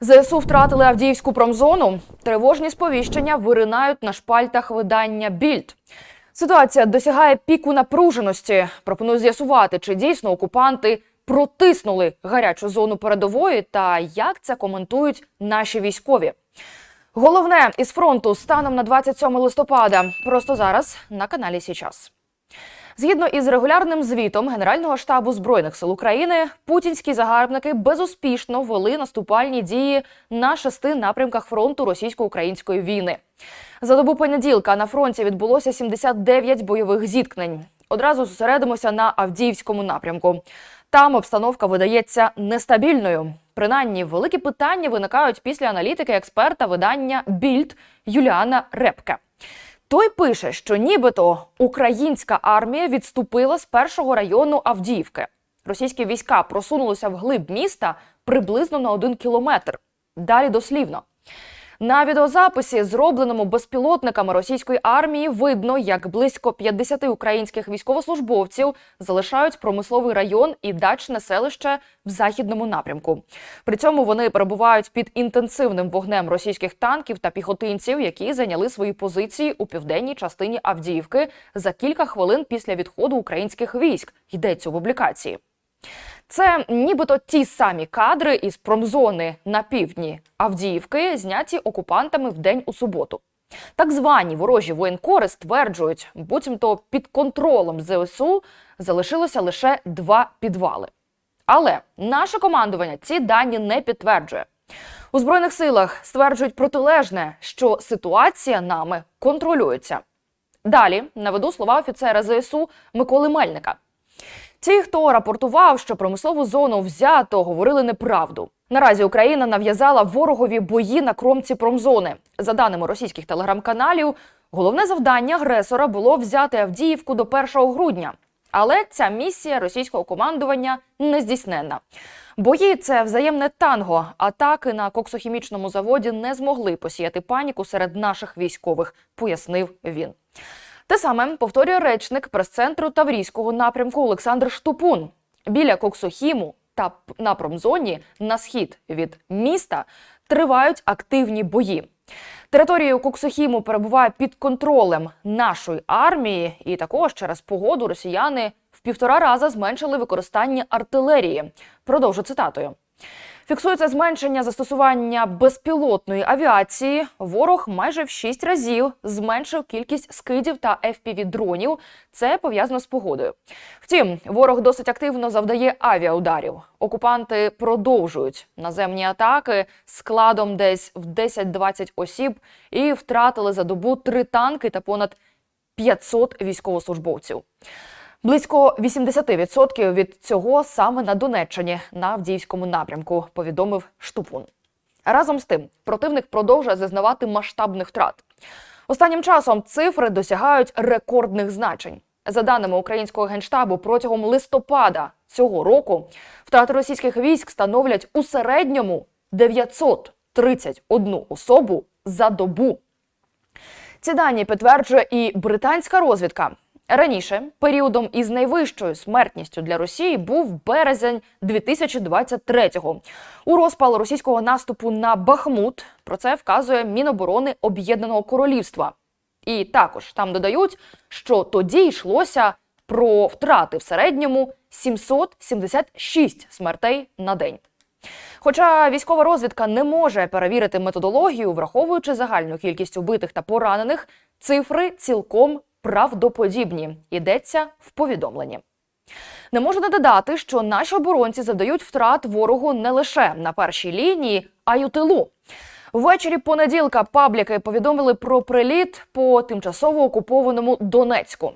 ЗСУ втратили Авдіївську промзону. Тривожні сповіщення виринають на шпальтах видання Більд. Ситуація досягає піку напруженості. Пропоную з'ясувати, чи дійсно окупанти протиснули гарячу зону передової та як це коментують наші військові. Головне із фронту станом на 27 листопада. Просто зараз на каналі Січас. Згідно із регулярним звітом Генерального штабу збройних сил України, путінські загарбники безуспішно вели наступальні дії на шести напрямках фронту російсько-української війни. За добу понеділка на фронті відбулося 79 бойових зіткнень. Одразу зосередимося на Авдіївському напрямку. Там обстановка видається нестабільною. Принаймні, великі питання виникають після аналітики експерта видання Більд Юліана Репке. Той пише, що нібито українська армія відступила з першого району Авдіївки. Російські війська просунулися вглиб міста приблизно на один кілометр. Далі дослівно. На відеозаписі, зробленому безпілотниками російської армії, видно, як близько 50 українських військовослужбовців залишають промисловий район і дачне селище в західному напрямку. При цьому вони перебувають під інтенсивним вогнем російських танків та піхотинців, які зайняли свої позиції у південній частині Авдіївки за кілька хвилин після відходу українських військ. Йдеться у публікації. Це нібито ті самі кадри із промзони на півдні Авдіївки, зняті окупантами в день у суботу. Так звані ворожі воєнкори стверджують, буцімто під контролем ЗСУ залишилося лише два підвали. Але наше командування ці дані не підтверджує. У збройних силах стверджують протилежне, що ситуація нами контролюється. Далі наведу слова офіцера ЗСУ Миколи Мельника. Ті, хто рапортував, що промислову зону взято, говорили неправду. Наразі Україна нав'язала ворогові бої на кромці промзони. За даними російських телеграм-каналів, головне завдання агресора було взяти Авдіївку до 1 грудня. Але ця місія російського командування не здійсненна. Бої це взаємне танго. Атаки на коксохімічному заводі не змогли посіяти паніку серед наших військових, пояснив він. Те саме повторює речник прес-центру Таврійського напрямку Олександр Штупун. Біля Коксохіму та на промзоні на схід від міста тривають активні бої. Територія Коксохіму перебуває під контролем нашої армії, і також через погоду росіяни в півтора рази зменшили використання артилерії. Продовжу цитатою. Фіксується зменшення застосування безпілотної авіації. Ворог майже в шість разів зменшив кількість скидів та fpv дронів. Це пов'язано з погодою. Втім, ворог досить активно завдає авіаударів. Окупанти продовжують наземні атаки складом десь в 10-20 осіб і втратили за добу три танки та понад 500 військовослужбовців. Близько 80% від цього саме на Донеччині на Авдіївському напрямку, повідомив Штупун. Разом з тим, противник продовжує зазнавати масштабних втрат. Останнім часом цифри досягають рекордних значень. За даними українського генштабу, протягом листопада цього року втрати російських військ становлять у середньому 931 особу за добу. Ці дані підтверджує і британська розвідка. Раніше періодом із найвищою смертністю для Росії був березень 2023-го. У розпал російського наступу на Бахмут про це вказує Міноборони Об'єднаного Королівства. І також там додають, що тоді йшлося про втрати в середньому 776 смертей на день. Хоча військова розвідка не може перевірити методологію, враховуючи загальну кількість убитих та поранених, цифри цілком правдоподібні. Йдеться в повідомленні. Не можу не додати, що наші оборонці завдають втрат ворогу не лише на першій лінії, а й у тилу. Ввечері понеділка пабліки повідомили про приліт по тимчасово окупованому Донецьку.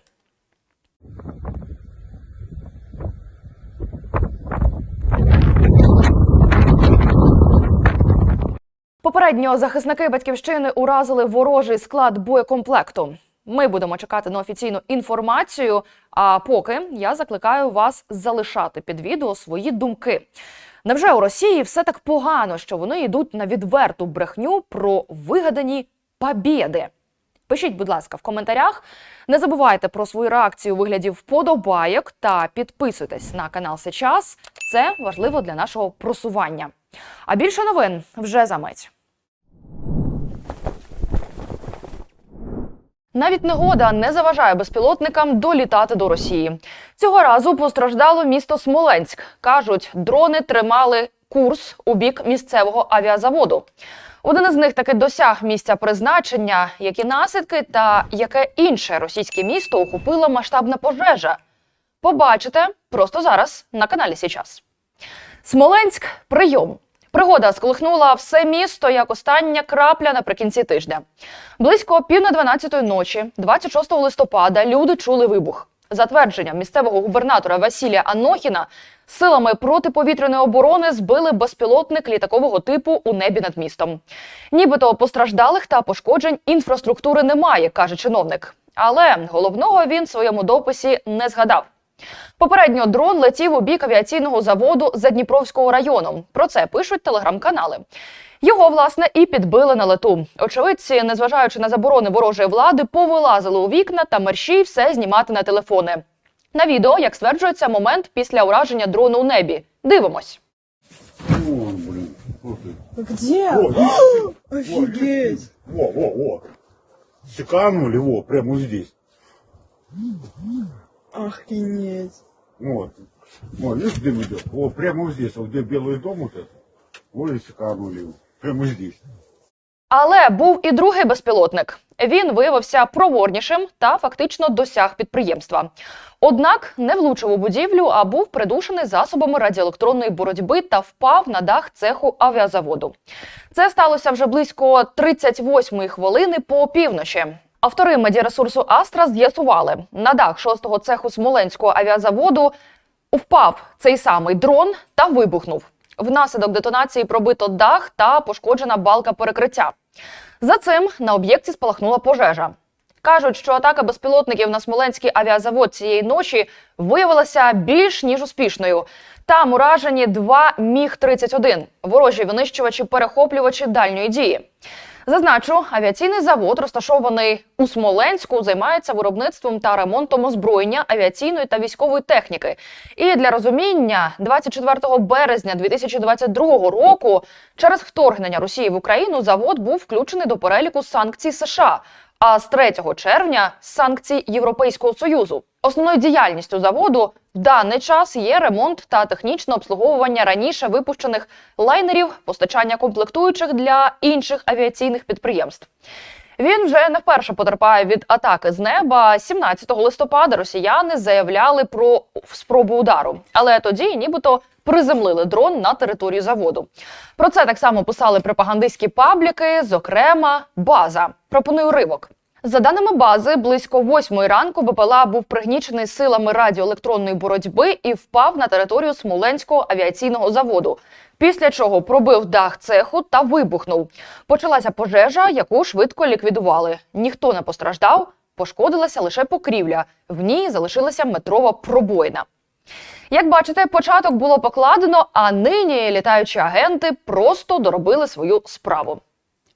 Попередньо захисники батьківщини уразили ворожий склад боєкомплекту. Ми будемо чекати на офіційну інформацію. А поки я закликаю вас залишати під відео свої думки. Невже у Росії все так погано, що вони йдуть на відверту брехню про вигадані побєди? Пишіть, будь ласка, в коментарях. Не забувайте про свою реакцію у вигляді вподобайок та підписуйтесь на канал Сейчас. Це важливо для нашого просування. А більше новин вже за мить. Навіть негода не заважає безпілотникам долітати до Росії. Цього разу постраждало місто Смоленськ. кажуть, дрони тримали курс у бік місцевого авіазаводу. Один із них таки досяг місця призначення, які наслідки та яке інше російське місто охопила масштабна пожежа. Побачите просто зараз на каналі Січас. Смоленськ прийом. Пригода сколихнула все місто як остання крапля наприкінці тижня. Близько пів на 12 ночі, 26 листопада, люди чули вибух. За твердженням місцевого губернатора Василія Анохіна, силами протиповітряної оборони збили безпілотник літакового типу у небі над містом. Нібито постраждалих та пошкоджень інфраструктури немає, каже чиновник. Але головного він в своєму дописі не згадав. Попередньо дрон летів у бік авіаційного заводу Задніпровського району. Про це пишуть телеграм-канали. Його власне і підбили на лету. Очевидці, незважаючи на заборони ворожої влади, повилазили у вікна та мерщій все знімати на телефони. На відео, як стверджується, момент після ураження дрону у небі. Дивимось. Слушай. Где? Во, Офигеть! Во, во, во. Секанули, во, прямо вот здесь. Охренеть! Вот. Во, видишь, дым идет? Во, прямо вот здесь, вот где белый дом вот этот. Во, и секанули его. Прямо здесь. Але був і другий безпілотник. Він виявився проворнішим та фактично досяг підприємства. Однак не влучив у будівлю, а був придушений засобами радіоелектронної боротьби та впав на дах цеху авіазаводу. Це сталося вже близько 38-ї хвилини по півночі. Автори медіаресурсу Астра з'ясували, на дах шостого цеху Смоленського авіазаводу впав цей самий дрон та вибухнув. Внаслідок детонації пробито дах та пошкоджена балка перекриття. За цим на об'єкті спалахнула пожежа. Кажуть, що атака безпілотників на Смоленський авіазавод цієї ночі виявилася більш ніж успішною. Там уражені два Міг-31 – ворожі винищувачі-перехоплювачі дальньої дії. Зазначу, авіаційний завод, розташований у Смоленську, займається виробництвом та ремонтом озброєння авіаційної та військової техніки. І для розуміння, 24 березня 2022 року, через вторгнення Росії в Україну, завод був включений до переліку санкцій США. А з 3 червня санкцій Європейського союзу. Основною діяльністю заводу в даний час є ремонт та технічне обслуговування раніше випущених лайнерів, постачання комплектуючих для інших авіаційних підприємств. Він вже не вперше потерпає від атаки з неба. 17 листопада росіяни заявляли про спробу удару, але тоді нібито приземлили дрон на територію заводу. Про це так само писали пропагандистські пабліки, зокрема база. Пропоную ривок. За даними бази, близько восьмої ранку БПЛА був пригнічений силами радіоелектронної боротьби і впав на територію Смоленського авіаційного заводу. Після чого пробив дах цеху та вибухнув. Почалася пожежа, яку швидко ліквідували. Ніхто не постраждав, пошкодилася лише покрівля. В ній залишилася метрова пробоїна. Як бачите, початок було покладено, а нині літаючі агенти просто доробили свою справу.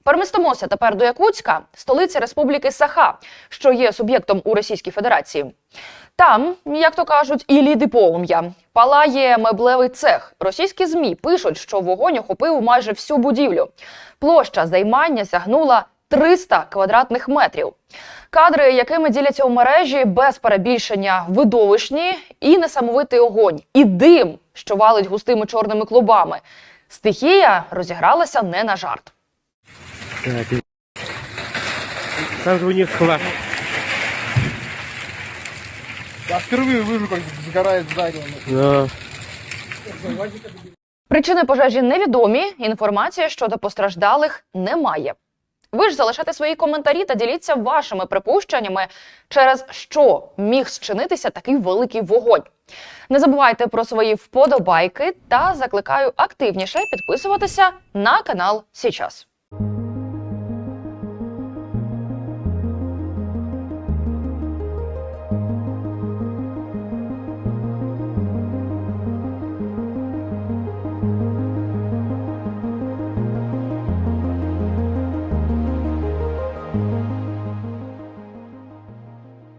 Перемістимося тепер до Якутська, столиці Республіки Саха, що є суб'єктом у Російській Федерації. Там, як то кажуть, і ліди полум'я. Палає меблевий цех. Російські змі пишуть, що вогонь охопив майже всю будівлю. Площа займання сягнула 300 квадратних метрів. Кадри, якими діляться у мережі, без перебільшення видовищні і несамовитий огонь, і дим, що валить густими чорними клубами. Стихія розігралася не на жарт. Же у них склад. Я впервые вижу, как сгорает здание. Да. Причини пожежі невідомі. Інформації щодо постраждалих немає. Ви ж залишайте свої коментарі та діліться вашими припущеннями, через що міг зчинитися такий великий вогонь. Не забувайте про свої вподобайки та закликаю активніше підписуватися на канал Січас.